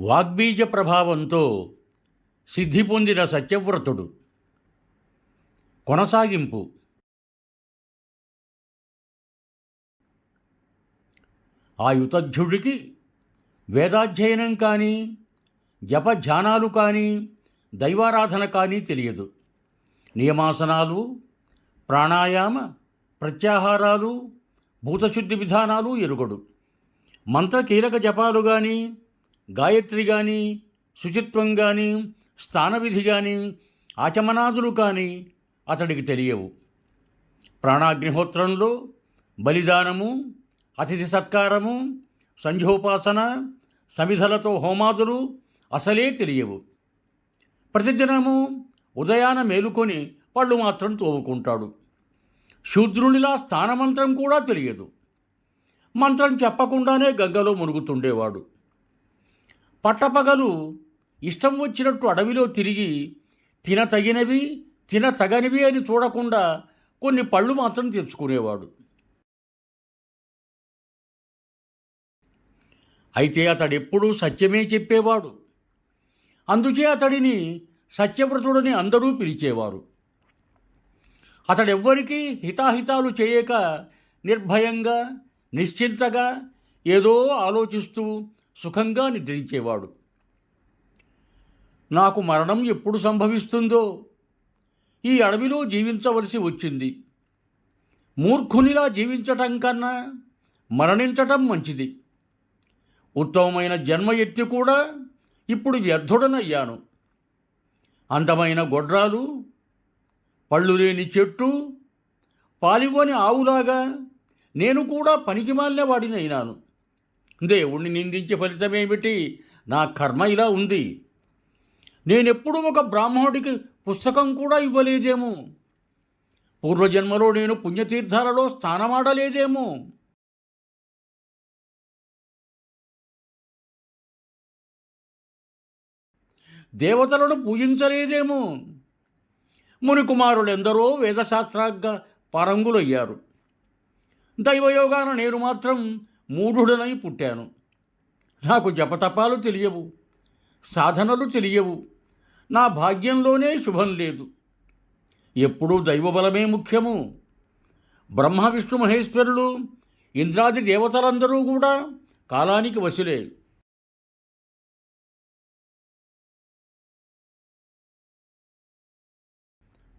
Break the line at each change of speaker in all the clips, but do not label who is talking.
వాగ్బీజ ప్రభావంతో సిద్ధి పొందిన సత్యవ్రతుడు. కొనసాగింపు. ఆ యుతధ్యుడికి వేదాధ్యయనం కానీ జపధ్యానాలు కానీ దైవారాధన కానీ తెలియదు. నియమాసనాలు ప్రాణాయామ ప్రత్యాహారాలు భూతశుద్ధి విధానాలు ఎరుగడు. మంత్ర కీలక జపాలు కానీ గాయత్రి కానీ శుచిత్వం కానీ స్థానవిధి కానీ ఆచమనాదులు కానీ అతడికి తెలియవు. ప్రాణాగ్నిహోత్రంలో బలిదానము అతిథి సత్కారము సంధ్యోపాసన సమిధలతో హోమాదులు అసలే తెలియవు. ప్రతిదినము ఉదయాన మేలుకొని పళ్ళు మాత్రం తోముకుంటాడు. శూద్రునిలా స్థానమంత్రం కూడా తెలియదు. మంత్రం చెప్పకుండానే గంగలో మునుగుతుండేవాడు. పట్టపగలు ఇష్టం వచ్చినట్టు అడవిలో తిరిగి తిన తగినవి తిన తగనివి అని చూడకుండా కొన్ని పళ్ళు మాత్రం తెచ్చుకునేవాడు. అయితే అతడెప్పుడూ సత్యమే చెప్పేవాడు. అందుచే అతడిని సత్యవ్రతుడని అందరూ పిలిచేవారు. అతడెవ్వరికీ హితాహితాలు చేయక నిర్భయంగా నిశ్చింతగా ఏదో ఆలోచిస్తూ సుఖంగా నిద్రించేవాడు. నాకు మరణం ఎప్పుడు సంభవిస్తుందో ఈ అడవిలో జీవించవలసి వచ్చింది. మూర్ఖునిలా జీవించటం కన్నా మరణించటం మంచిది. ఉత్తమమైన జన్మ ఎత్తి కూడా ఇప్పుడు వ్యర్థుడనయ్యాను. అందమైన గొడ్రాలు పళ్ళు లేని చెట్టు పాలివ్వని ఆవులాగా నేను కూడా పనికిమాలిన వాడినైనాను. దేవుణ్ణి నిందించే ఫలితమేమిటి నా కర్మ ఇలా ఉంది. నేనెప్పుడు ఒక బ్రాహ్మణుడికి పుస్తకం కూడా ఇవ్వలేదేమో. పూర్వజన్మలో నేను పుణ్యతీర్థాలలో స్థానమాడలేదేమో దేవతలను పూజించలేదేమో. మునికుమారులెందరో వేదశాస్త్రాగ్గా పరంగులయ్యారు. దైవయోగాన నేను మాత్రం మూఢుడనై పుట్టాను. నాకు జపతపాలు తెలియవు సాధనలు తెలియవు నా భాగ్యంలోనే శుభం లేదు. ఎప్పుడూ దైవబలమే ముఖ్యము. బ్రహ్మ విష్ణు మహేశ్వరులు ఇంద్రాది దేవతలందరూ కూడా కాలానికి వశులే.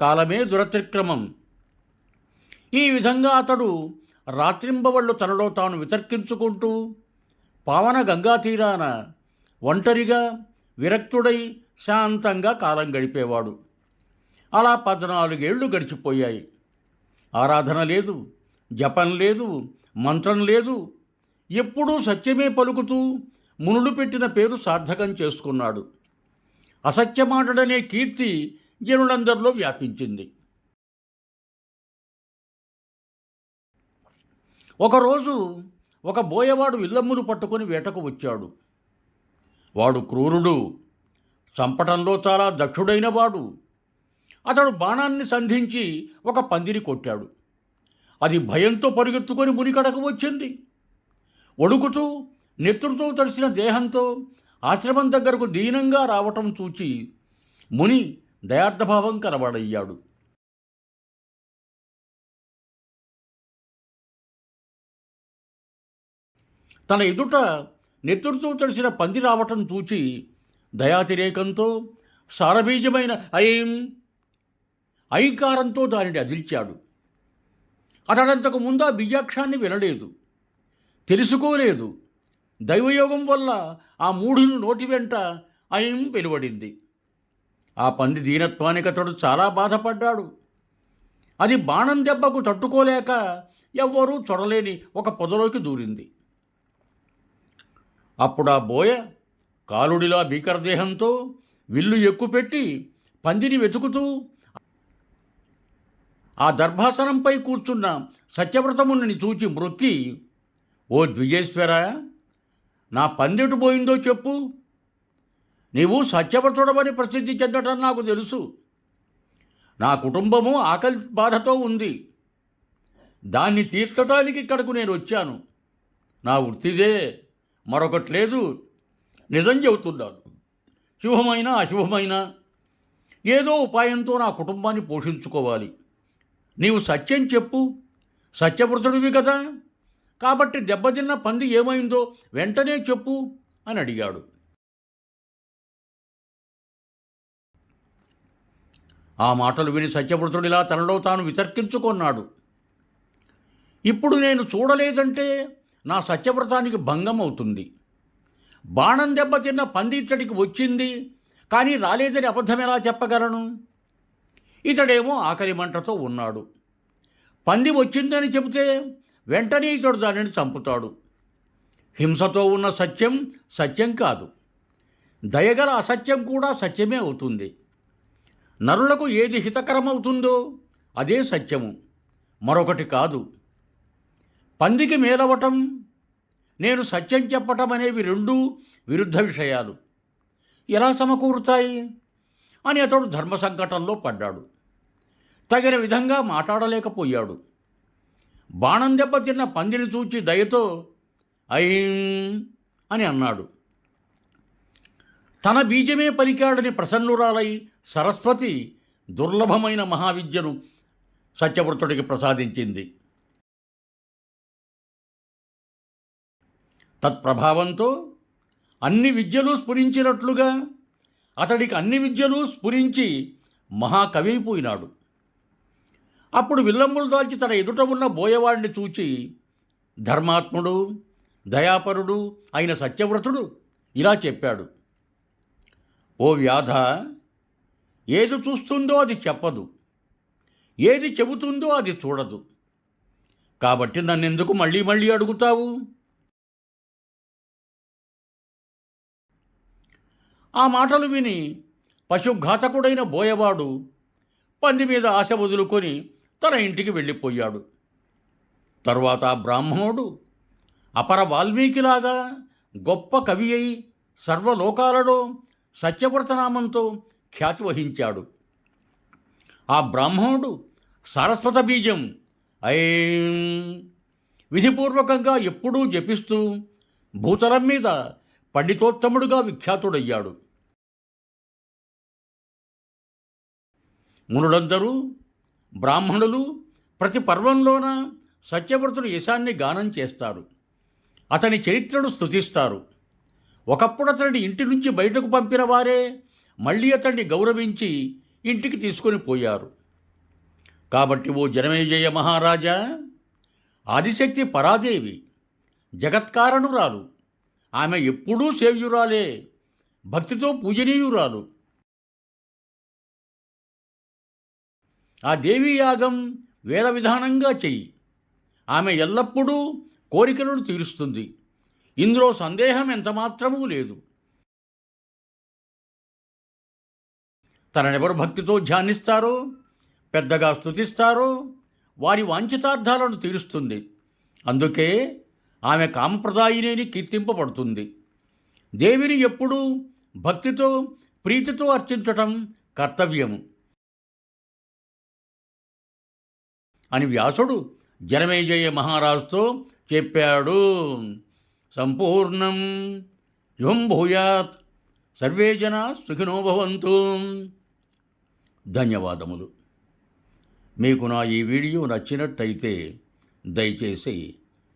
కాలమే దురతిక్రమం. ఈ విధంగా అతడు రాత్రింబవళ్ళు తనలో తాను వితర్కించుకుంటూ పావన గంగా తీరాన ఒంటరిగా విరక్తుడై శాంతంగా కాలం గడిపేవాడు. అలా పద్నాలుగేళ్ళు గడిచిపోయాయి. ఆరాధన లేదు జపం లేదు మంత్రం లేదు. ఎప్పుడూ సత్యమే పలుకుతూ మునులు పెట్టిన పేరు సార్థకం చేసుకున్నాడు. అసత్యమాటడనే కీర్తి జనులందరిలో వ్యాపించింది. ఒకరోజు ఒక బోయవాడు విల్లమ్ములు పట్టుకొని వేటకు వచ్చాడు. వాడు క్రూరుడు చంపటంలో చాలా దక్షుడైన వాడు. అతడు బాణాన్ని సంధించి ఒక పందిరి కొట్టాడు. అది భయంతో పరుగెత్తుకొని మునికడకు వచ్చింది. ఒడుకుతూ నెత్తుడుతో తడిసిన దేహంతో ఆశ్రమం దగ్గరకు దీనంగా రావటం చూచి ముని దయార్థభావం కనబడయ్యాడు. తన ఎదుట నెత్తురుతో తడిసిన పంది రావటం చూచి దయాతిరేకంతో సారబీజమైన ఐం ఐకారంతో దానిని అదిల్చాడు. అతడంతకు ముందు ఆ బీజాక్షాన్ని వినలేదు తెలుసుకోలేదు. దైవయోగం వల్ల ఆ మూఢుని నోటి వెంట ఐం వెలువడింది. ఆ పంది దీనత్వానికి అతడు చాలా బాధపడ్డాడు. అది బాణం దెబ్బకు తట్టుకోలేక ఎవ్వరూ చొరలేని ఒక పొదలోకి దూరింది. అప్పుడు ఆ బోయ కాలుడిలా భీకరదేహంతో విల్లు ఎక్కుపెట్టి పందిని వెతుకుతూ ఆ దర్భాసనంపై కూర్చున్న సత్యవ్రతముని చూచి మ్రొక్కి ఓ ద్విజేశ్వర నా పందెటు పోయిందో చెప్పు. నీవు సత్యవ్రతుడమని ప్రసిద్ధి చెందటం నాకు తెలుసు. నా కుటుంబము ఆకలి బాధతో ఉంది. దాన్ని తీర్చడానికి ఇక్కడకు నేను వచ్చాను. నా వృత్తిదే మరొకటి లేదు. నిజం చెబుతున్నాను. శుభమైనా అశుభమైనా ఏదో ఉపాయంతో నా కుటుంబాన్ని పోషించుకోవాలి. నీవు సత్యం చెప్పు. సత్యవ్రతుడివి కదా. కాబట్టి దెబ్బతిన్న పంది ఏమైందో వెంటనే చెప్పు అని అడిగాడు. ఆ మాటలు విని సత్యవ్రతుడిలా తనలో తాను వితర్కించుకున్నాడు ఇప్పుడు నేను చూడలేదంటే నా సత్యవ్రతానికి భంగం అవుతుంది బాణం దెబ్బతిన్న పంది వచ్చింది కానీ రాలేదని అబద్ధం ఎలా చెప్పగలను? ఇతడేమో ఆకలి మంటతో ఉన్నాడు. పంది వచ్చిందని చెబితే వెంటనే ఇతడు దానిని చంపుతాడు. హింసతో ఉన్న సత్యం సత్యం కాదు. దయగల అసత్యం కూడా సత్యమే అవుతుంది. నరులకు ఏది హితకరమవుతుందో అదే సత్యము. మరొకటి కాదు. పందికి మేలవటం నేను సత్యం చెప్పటం అనేవి రెండూ విరుద్ధ విషయాలు. ఎలా సమకూరుతాయి? అని అతడు ధర్మ సంకటంలో పడ్డాడు. తగిన విధంగా మాట్లాడలేకపోయాడు. బాణం దెబ్బతిన్న పందిని చూచి దయతో ఐం అని అన్నాడు. తన బీజమే పలికాడని ప్రసన్నురాలై సరస్వతి దుర్లభమైన మహావిద్యను సత్యవ్రతుడికి ప్రసాదించింది. తత్ప్రభావంతో అన్ని విద్యలు స్ఫురించినట్లుగా అతడికి అన్ని విద్యలు స్ఫురించి మహాకవి అప్పుడు విల్లంబులు దాల్చి తన ఎదుట ఉన్న బోయవాడిని చూచి ధర్మాత్ముడు దయాపరుడు అయిన సత్యవ్రతుడు ఇలా చెప్పాడు. ఓ వ్యాధ ఏది చూస్తుందో అది చెప్పదు ఏది చెబుతుందో అది చూడదు. కాబట్టి నన్నెందుకు మళ్ళీ మళ్ళీ అడుగుతావు? ఆ మాటలు విని పశుఘాతకుడైన బోయవాడు పంది మీద ఆశ వదులుకొని తన ఇంటికి వెళ్ళిపోయాడు. తరువాత బ్రాహ్మణుడు అపర వాల్మీకిలాగా గొప్ప కవి అయి సర్వలోకాలలో సత్యవ్రతనామంతో ఖ్యాతి వహించాడు. ఆ బ్రాహ్మణుడు సారస్వత బీజం ఐం విధిపూర్వకంగా ఎప్పుడూ జపిస్తూ భూతలం మీద పండితోత్తముడుగా విఖ్యాతుడయ్యాడు. మునులందరూ బ్రాహ్మణులు ప్రతి పర్వంలోన సత్యవ్రతుడు యశాన్ని గానం చేస్తారు. అతని చరిత్రను స్తుతిస్తారు. ఒకప్పుడు అతడిని ఇంటి నుంచి బయటకు పంపిన వారే మళ్ళీ అతన్ని గౌరవించి ఇంటికి తీసుకొని పోయారు. కాబట్టి ఓ జనమేజయ మహారాజా ఆదిశక్తి పరాదేవి జగత్కారణురాలు ఆమె ఎప్పుడూ సేవ్యురాలే. భక్తితో పూజనీయురాలు. ఆ దేవీ యాగం వేద విధానంగా చెయ్యి. ఆమె ఎల్లప్పుడూ కోరికలను తీరుస్తుంది. ఇందులో సందేహం ఎంతమాత్రమూ లేదు. తననెవరు భక్తితో ధ్యానిస్తారో పెద్దగా స్తుతిస్తారో వారి వాంఛితార్థాలను తీరుస్తుంది. అందుకే ఆమె కామప్రదాయిని కీర్తింపబడుతుంది. దేవిని ఎప్పుడూ భక్తితో ప్రీతితో అర్చించటం కర్తవ్యము. అని వ్యాసుడు జనమేజయ మహారాజుతో చెప్పాడు. సంపూర్ణం యుం భూయాత్ సర్వే జన సుఖినో భవంతు. ధన్యవాదములు. మీకు నా ఈ వీడియో నచ్చినట్టయితే దయచేసి